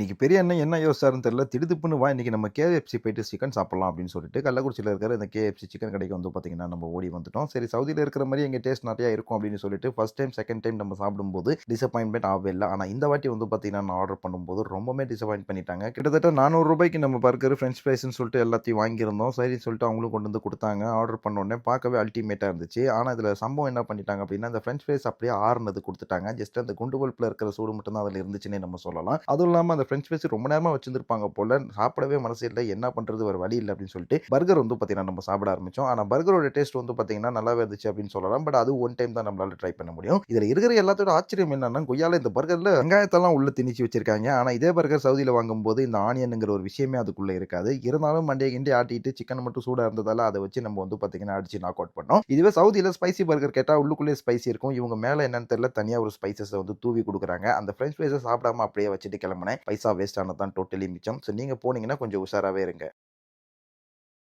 இன்றைக்கி பெரிய அண்ணன் என்ன யோசிச்சாருன்னு தெரியல. திடுதுப்புன்னு வா இன்னைக்கு நம்ம கேஎஃப்சி போயிட்டு சிக்கன் சாப்பிடலாம் அப்படின்னு சொல்லிட்டு கள்ளக்குறிச்சியில் இருக்கிற இந்த கேஎஃப்சி சிக்கன் கடைக்கு வந்து பார்த்திங்கன்னா நம்ம ஓடி வந்துட்டோம். சரி சவுதியில் இருக்கிற மாதிரி எங்கள் டேஸ்ட் நிறையா இருக்கும் அப்படின்னு சொல்லிட்டு ஃபஸ்ட் டைம் செகண்ட் டைம் நம்ம சாப்பிடும்போது டிசப்பாயின்மெண்ட் ஆகவே இல்லை. ஆனால் இந்த வாட்டி வந்து பார்த்தீங்கன்னா நான் ஆர்டர் பண்ணும்போது ரொம்பவே டிசப்பாயின்ட் பண்ணிட்டாங்க. கிட்டத்தட்ட நானூறு ரூபாய்க்கு நம்ம பர்கர் ஃப்ரெஞ்ச் ஃப்ரைஸ்னு சொல்லிட்டு எல்லாத்தையும் வாங்கியிருந்தோம். சரின்னு சொல்லிட்டு அவங்களும் கொண்டு வந்து கொடுத்தாங்க. ஆர்டர் பண்ண உடனே பார்க்கவே அல்டிமேட்டாக இருந்துச்சு. ஆனால் இதில் சம்பவம் என்ன பண்ணிட்டாங்க அப்படின்னா இந்த ஃப்ரெஞ்ச் ஃப்ரைஸ் அப்படியே ஆறுனது கொடுத்துட்டாங்க. ஜஸ்ட் அந்த குண்டு பல்பில் இருக்கிற சூடு மட்டும் தான் அதில் இருந்துச்சுன்னே நம்ம சொல்லலாம். அதுவும் இல்லாமல் அந்த ஃப்ரெஞ்ச் ஃப்ரைஸ் ரொம்ப நேரமாக வச்சிருந்துருப்பாங்க போல. சாப்பிடவே மனசு இல்லை. என்ன பண்ணுறது ஒரு வழி இல்லை அப்படின்னு சொல்லிட்டு பர்கர் வந்து பார்த்தீங்கன்னா நம்ம சாப்பிட ஆரம்பிச்சோம். ஆனால் பர்கரோட டேஸ்ட் வந்து பார்த்தீங்கன்னா நல்லாவே இருந்துச்சு அப்படின்னு சொல்லலாம். பட் அது ஒன் டைம் தான் நம்மளால ட்ரை பண்ண முடியும். இதில் இருக்கிற எல்லாத்தோட ஆச்சரியம் என்னன்னா கொய்யால இந்த பர்கரில் வெங்காயத்தெல்லாம் உள்ள திணிச்சு வச்சிருக்காங்க. ஆனால் இதே பர்கர் சவுதியில் வாங்கும்போது இந்த ஆனியனுங்கிற ஒரு விஷயமே அதுக்குள்ளே இருக்காது. இருந்தாலும் மண்டே கிண்டி ஆட்டிட்டு சிக்கன் மட்டும் சூடாக இருந்ததால அதை வச்சு நம்ம வந்து பார்த்தீங்கன்னா அடிச்சு நாக் அவுட் பண்ணோம். இதுவே சவுதியில் ஸ்பைசி பர்கர் கேட்டால் உள்ளுக்குள்ளே ஸ்பைசி இருக்கும். இவங்க மேலே என்னன்னு தெரியல. தனியாக ஒரு ஸ்பைசஸை வந்து தூவி கொடுக்குறாங்க. அந்த ஃப்ரெஞ்ச் ஃப்ரைஸை சாப்பிடாம அப்படியே வச்சுட்டு கிளம்புனேன். பைசா வேஸ்ட் ஆனது தான் டோட்டலி மிச்சம். ஸோ நீங்கள் போனீங்கன்னா கொஞ்சம் உஷாராகவே இருங்க.